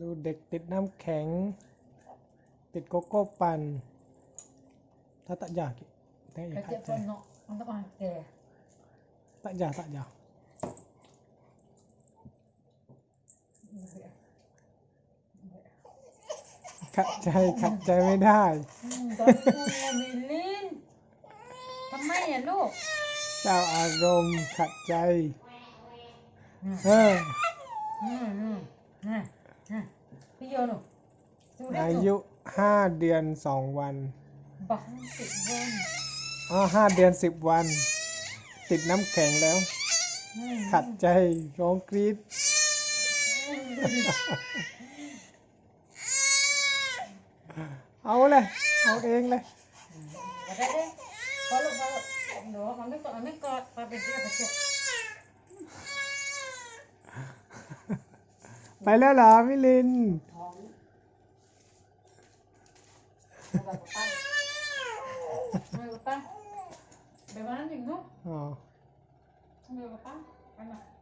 ดูเด็กติดน้ำแข็ง ติดโกโก้ปั่นถ้า tak jah ki tak ya Kecik tak jah ponok untuk makan. tak jah tak jah ขัดใจขัดใจไม่ได้ Hmm, Tolong Milin. ทำไมอะลูก เจ้าอารมณ์ขัดใจอืม เออพี่โยนูดูได้อาหนูยุห้าเดือนสองวันบังสิบวันอ๋อห้าเดือนสิบวัน ติดน้ำแข็งแล้ว อืมขัดใจร้องกรีดเอาเลย เอาเองเลย Ada deh. Kalau kalau Duh, mami kok mami kok papi dia baca. ไป แล้วเหรอมิลิน Mau. Mau apa? Mau apa? Bagaimana nih, Nu? อ๋อ Mau apa? Anak.